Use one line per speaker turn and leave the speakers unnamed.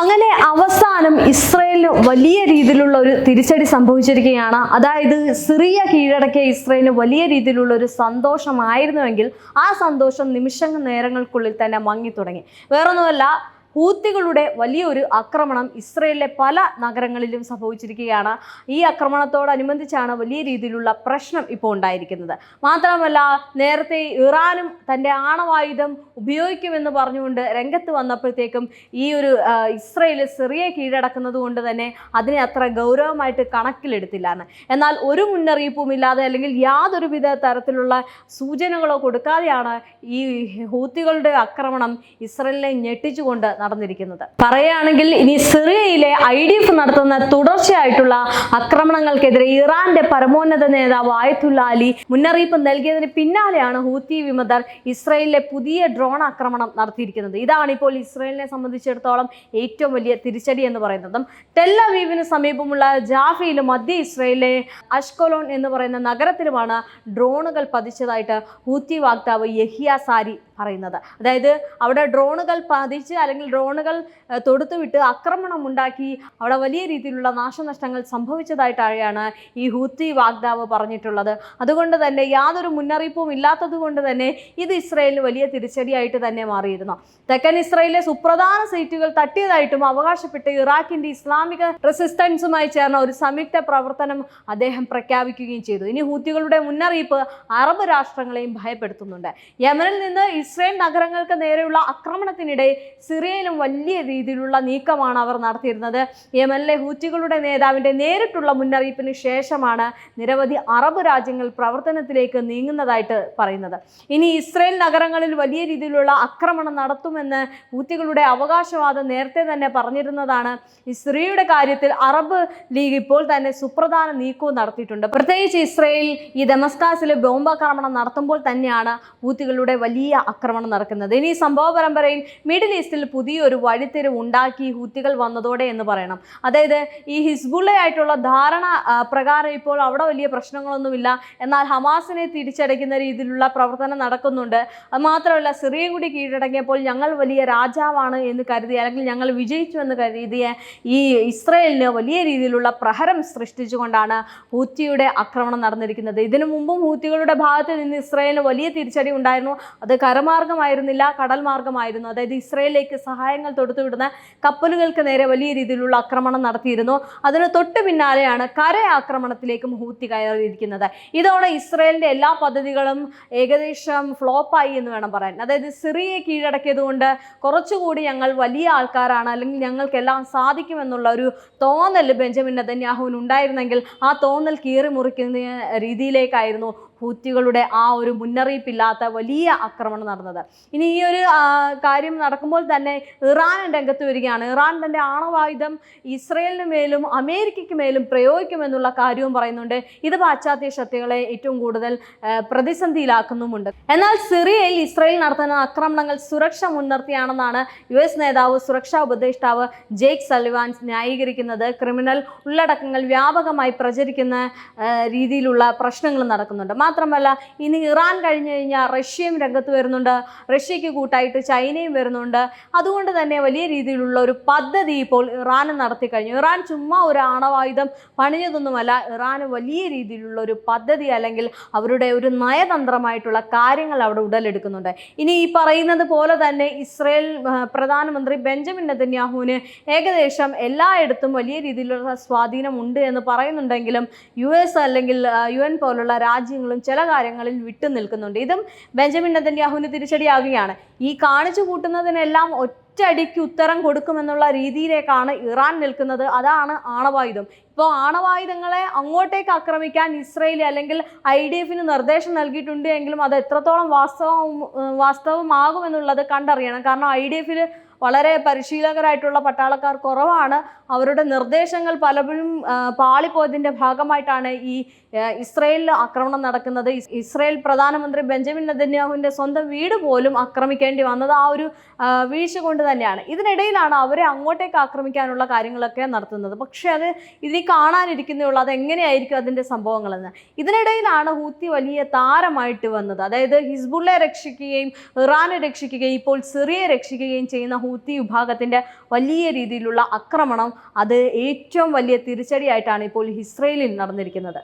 അങ്ങനെ അവസാനം ഇസ്രയേലിന് വലിയ രീതിയിലുള്ള ഒരു തിരിച്ചടി സംഭവിച്ചിരിക്കുകയാണ്. അതായത് സിറിയ കീഴടക്കിയ ഇസ്രയേലിന് വലിയ രീതിയിലുള്ള ഒരു സന്തോഷമായിരുന്നുവെങ്കിൽ ആ സന്തോഷം നിമിഷങ്ങൾ നേരങ്ങൾക്കുള്ളിൽ തന്നെ മങ്ങി തുടങ്ങി വേറൊന്നുമല്ല ഹൂത്തികളുടെ വലിയൊരു ആക്രമണം ഇസ്രയേലിലെ പല നഗരങ്ങളിലും സംഭവിച്ചിരിക്കുകയാണ്. ഈ ആക്രമണത്തോടനുബന്ധിച്ചാണ് വലിയ രീതിയിലുള്ള പ്രശ്നം ഇപ്പോൾ ഉണ്ടായിരിക്കുന്നത്. മാത്രമല്ല നേരത്തെ ഇറാനും തന്റെ ആണവായുധം ഉപയോഗിക്കുമെന്ന് പറഞ്ഞുകൊണ്ട് രംഗത്ത് വന്നപ്പോഴത്തേക്കും ഈ ഒരു ഇസ്രയേൽ സിറിയെ കീഴടക്കുന്നത് കൊണ്ട് തന്നെ അതിനെ അത്ര ഗൗരവമായിട്ട് കണക്കിലെടുത്തില്ലാന്ന്. എന്നാൽ ഒരു മുന്നറിയിപ്പും ഇല്ലാതെ അല്ലെങ്കിൽ യാതൊരുവിധ തരത്തിലുള്ള സൂചനകളോ കൊടുക്കാതെയാണ് ഈ ഹൂത്തികളുടെ ആക്രമണം ഇസ്രയേലിനെ ഞെട്ടിച്ചുകൊണ്ട് നടന്നിരിക്കുന്നത്. പറയുകയാണെങ്കിൽ ഇനി സിറിയയിലെ ഐ ഡി എഫ് നടത്തുന്ന തുടർച്ചയായിട്ടുള്ള ആക്രമണങ്ങൾക്കെതിരെ ഇറാന്റെ പരമോന്നത നേതാവ് ആയത്തുല്ല അലി മുന്നറിയിപ്പ് നൽകിയതിന് പിന്നാലെയാണ് ഹൂത്തി വിമതർ ഇസ്രയേലിലെ പുതിയ ഡ്രോൺ ആക്രമണം നടത്തിയിരിക്കുന്നത്. ഇതാണ് ഇപ്പോൾ ഇസ്രയേലിനെ സംബന്ധിച്ചിടത്തോളം ഏറ്റവും വലിയ തിരിച്ചടി എന്ന് പറയുന്നതും ടെല്ലവീവിന് സമീപമുള്ള ജാഫയിലും മധ്യ ഇസ്രയേലിലെ അഷ്കൊലോൺ എന്ന് പറയുന്ന നഗരത്തിലുമാണ് ഡ്രോണുകൾ പതിച്ചതായിട്ട് ഹൂത്തി വാക്താവ് യഹിയ സാരി പറയുന്നത്. അതായത് അവിടെ ഡ്രോണുകൾ പതിച്ച് അല്ലെങ്കിൽ ഡ്രോണുകൾ തൊടുത്തുവിട്ട് ആക്രമണം ഉണ്ടാക്കി. അവിടെ വലിയ രീതിയിലുള്ള നാശനഷ്ടങ്ങൾ സംഭവിച്ചതായിട്ടാണ് ഈ ഹൂത്തി വാഗ്ദാവ് പറഞ്ഞിട്ടുള്ളത്. അതുകൊണ്ട് തന്നെ യാതൊരു മുന്നറിയിപ്പും ഇല്ലാത്തത് കൊണ്ട് തന്നെ ഇത് ഇസ്രയേലിന് വലിയ തിരിച്ചടിയായിട്ട് തന്നെ മാറിയിരുന്നു. തെക്കൻ ഇസ്രയേലിലെ സുപ്രധാന സീറ്റുകൾ തട്ടിയതായിട്ടും അവകാശപ്പെട്ട് ഇറാഖിന്റെ ഇസ്ലാമിക റെസിസ്റ്റൻസുമായി ചേർന്ന ഒരു സംയുക്ത പ്രവർത്തനം അദ്ദേഹം പ്രഖ്യാപിക്കുകയും ചെയ്തു. ഇനി ഹൂത്തികളുടെ മുന്നറിയിപ്പ് അറബ് രാഷ്ട്രങ്ങളെയും ഭയപ്പെടുത്തുന്നുണ്ട്. യമനിൽ നിന്ന് ഇസ്രയേൽ നഗരങ്ങൾക്ക് നേരെയുള്ള ആക്രമണത്തിനിടെ സിറിയയിലും വലിയ രീതിയിലുള്ള നീക്കമാണ് അവർ നടത്തിയിരുന്നത്. യമനിലെ ഹൂറ്റികളുടെ നേതാവിന്റെ നേരിട്ടുള്ള മുന്നറിയിപ്പിന് ശേഷമാണ് നിരവധി അറബ് രാജ്യങ്ങൾ പ്രവർത്തനത്തിലേക്ക് നീങ്ങുന്നതായിട്ട് പറയുന്നത്. ഇനി ഇസ്രയേൽ നഗരങ്ങളിൽ വലിയ രീതിയിലുള്ള ആക്രമണം നടത്തുമെന്ന് ഹൂത്തികളുടെ അവകാശവാദം നേരത്തെ തന്നെ പറഞ്ഞിരുന്നതാണ്. ഈ സിറിയയുടെ കാര്യത്തിൽ അറബ് ലീഗ് ഇപ്പോൾ തന്നെ സുപ്രധാന നീക്കവും നടത്തിയിട്ടുണ്ട്. പ്രത്യേകിച്ച് ഇസ്രയേൽ ഈ ഡെമസ്കാസിലെ ബോംബാക്രമണം നടത്തുമ്പോൾ തന്നെയാണ് ഹൂത്തികളുടെ വലിയ ആക്രമണം നടക്കുന്നത്. ഇനി സംഭവ പരമ്പരയിൽ മിഡിൽ ഈസ്റ്റിൽ പുതിയൊരു വഴിത്തിരിവ് ഉണ്ടാക്കി ഹൂത്തികൾ വന്നതോടെ എന്ന് പറയണം. അതായത് ഈ ഹിസ്ബുള്ളയായിട്ടുള്ള ധാരണ പ്രകാരം ഇപ്പോൾ അവിടെ വലിയ പ്രശ്നങ്ങളൊന്നുമില്ല. എന്നാൽ ഹമാസിനെ തിരിച്ചടയ്ക്കുന്ന രീതിയിലുള്ള പ്രവർത്തനം നടക്കുന്നുണ്ട്. മാത്രമല്ല സിറിയയും കൂടി കീഴടങ്ങിയപ്പോൾ ഞങ്ങൾ വലിയ രാജാവാണ് എന്ന് കരുതി അല്ലെങ്കിൽ ഞങ്ങൾ വിജയിച്ചു എന്ന് കരുതിയ ഈ ഇസ്രയേലിന് വലിയ രീതിയിലുള്ള പ്രഹരം സൃഷ്ടിച്ചുകൊണ്ടാണ് ഹൂത്തിയുടെ ആക്രമണം നടന്നിരിക്കുന്നത്. ഇതിനു മുമ്പും ഹൂത്തികളുടെ ഭാഗത്ത് നിന്ന് ഇസ്രയേലിന് വലിയ തിരിച്ചടി ഉണ്ടായിരുന്നു. അത് കരമാർഗമായിരുന്നില്ല കടൽ മാർഗമായിരുന്നു അതായത് ഇസ്രയേലിലേക്ക് സഹായങ്ങൾ തൊടുത്തുവിടുന്ന കപ്പലുകൾക്ക് നേരെ വലിയ രീതിയിലുള്ള ആക്രമണം നടത്തിയിരുന്നു. അതിന് തൊട്ട് പിന്നാലെയാണ് കര ആക്രമണത്തിലേക്കും ഹൂത്തി കയറിയിരിക്കുന്നത്. ഇതോടെ ഇസ്രയേലിന്റെ എല്ലാ പദ്ധതികളും ഏകദേശം ഫ്ലോപ്പായി എന്ന് വേണം പറയാൻ. അതായത് സിറിയെ കീഴടക്കിയതുകൊണ്ട് കുറച്ചുകൂടി ഞങ്ങൾ വലിയ ആൾക്കാരാണ് അല്ലെങ്കിൽ ഞങ്ങൾക്കെല്ലാം സാധിക്കുമെന്നുള്ള ഒരു തോന്നൽ ബെഞ്ചമിൻ നെതന്യാഹുവിന് ഉണ്ടായിരുന്നെങ്കിൽ ആ തോന്നൽ കീറി മുറിക്കുന്ന രീതിയിലേക്കായിരുന്നു ഹൂത്തികളുടെ ആ ഒരു മുന്നറിയിപ്പില്ലാത്ത വലിയ ആക്രമണം നടന്നത്. ഇനി ഈ ഒരു കാര്യം നടക്കുമ്പോൾ തന്നെ ഇറാൻ രംഗത്ത് വരികയാണ്. ഇറാൻ തന്റെ ആണവായുധം ഇസ്രയേലിന് മേലും അമേരിക്കയ്ക്ക് മേലും പ്രയോഗിക്കുമെന്നുള്ള കാര്യവും പറയുന്നുണ്ട്. ഇത് പാശ്ചാത്യ ശക്തികളെ ഏറ്റവും കൂടുതൽ പ്രതിസന്ധിയിലാക്കുന്നുമുണ്ട്. എന്നാൽ സിറിയയിൽ ഇസ്രയേൽ നടത്തുന്ന ആക്രമണങ്ങൾ സുരക്ഷ മുൻനിർത്തിയാണെന്നാണ് യു എസ് നേതാവ് സുരക്ഷാ ഉപദേഷ്ടാവ് ജേക്ക് സലിവാൻ ന്യായീകരിക്കുന്നത്. ക്രിമിനൽ ഉള്ളടക്കങ്ങൾ വ്യാപകമായി പ്രചരിക്കുന്ന രീതിയിലുള്ള പ്രശ്നങ്ങൾ നടക്കുന്നുണ്ട്. മാത്രമല്ല ഇനി ഇറാൻ കഴിഞ്ഞു കഴിഞ്ഞാൽ റഷ്യയും രംഗത്ത് വരുന്നുണ്ട്. റഷ്യയ്ക്ക് കൂട്ടായിട്ട് ചൈനയും വരുന്നുണ്ട്. അതുകൊണ്ട് തന്നെ വലിയ രീതിയിലുള്ള ഒരു പദ്ധതി ഇപ്പോൾ ഇറാൻ നടത്തി കഴിഞ്ഞു. ഇറാൻ ചുമ്മാ ഒരു ആണവായുധം പണിഞ്ഞതൊന്നുമല്ല. ഇറാൻ വലിയ രീതിയിലുള്ള ഒരു പദ്ധതി അല്ലെങ്കിൽ അവരുടെ ഒരു നയതന്ത്രമായിട്ടുള്ള കാര്യങ്ങൾ അവിടെ ഉടലെടുക്കുന്നുണ്ട്. ഇനി ഈ പറയുന്നത് പോലെ തന്നെ ഇസ്രയേൽ പ്രധാനമന്ത്രി ബെഞ്ചമിൻ നെതന്യാഹുവിന് ഏകദേശം എല്ലായിടത്തും വലിയ രീതിയിലുള്ള സ്വാധീനമുണ്ട് എന്ന് പറയുന്നുണ്ടെങ്കിലും യു എസ് അല്ലെങ്കിൽ യു എൻ പോലുള്ള രാജ്യങ്ങളും ചില കാര്യങ്ങളിൽ വിട്ടു നിൽക്കുന്നുണ്ട്. ഇതും ബെഞ്ചമിൻ നെതന്യാഹുവിന് തിരിച്ചടിയാകുകയാണ്. ഈ കാണിച്ചു കൂട്ടുന്നതിനെല്ലാം ഒറ്റയടിക്ക് ഉത്തരം കൊടുക്കുമെന്നുള്ള രീതിയിലേക്കാണ് ഇറാൻ നിൽക്കുന്നത്. അതാണ് ആണവായുധം. ഇപ്പോൾ ആണവായുധങ്ങളെ അങ്ങോട്ടേക്ക് ആക്രമിക്കാൻ ഇസ്രയേൽ അല്ലെങ്കിൽ ഐ ഡി എഫിന് നിർദ്ദേശം നൽകിയിട്ടുണ്ട് എങ്കിലും അത് എത്രത്തോളം വാസ്തവം വാസ്തവമാകുമെന്നുള്ളത് കണ്ടറിയണം. കാരണം ഐ ഡി എഫിൽ വളരെ പരിശീലകരായിട്ടുള്ള പട്ടാളക്കാർ കുറവാണ്. അവരുടെ നിർദ്ദേശങ്ങൾ പലപ്പോഴും പാളിപ്പോയതിന്റെ ഭാഗമായിട്ടാണ് ഈ ഇസ്രയേലിൽ ആക്രമണം നടക്കുന്നത്. ഇസ് ഇസ്രയേൽ പ്രധാനമന്ത്രി ബെഞ്ചമിൻ നെതന്യാഹുവിന്റെ സ്വന്തം വീട് പോലും ആക്രമിക്കേണ്ടി വന്നത് ആ ഒരു വീഴ്ച കൊണ്ട് തന്നെയാണ്. ഇതിനിടയിലാണ് അവരെ അങ്ങോട്ടേക്ക് ആക്രമിക്കാനുള്ള കാര്യങ്ങളൊക്കെ നടത്തുന്നത്. പക്ഷേ അത് ഇതിൽ കാണാനിരിക്കുന്നേ ഉള്ളൂ. അത് എങ്ങനെയായിരിക്കും അതിന്റെ സംഭവങ്ങളെന്ന്. ഇതിനിടയിലാണ് ഹൂത്തി വലിയ താരമായിട്ട് വന്നത്. അതായത് ഹിസ്ബുള്ളെ രക്ഷിക്കുകയും ഇറാനെ രക്ഷിക്കുകയും ഇപ്പോൾ സിറിയെ രക്ഷിക്കുകയും ചെയ്യുന്ന ഹൂത്തി വിഭാഗത്തിന്റെ വലിയ രീതിയിലുള്ള ആക്രമണം അത് ഏറ്റവും വലിയ തിരിച്ചടിയായിട്ടാണ് ഇപ്പോൾ ഇസ്രയേലിൽ നടന്നിരിക്കുന്നത്.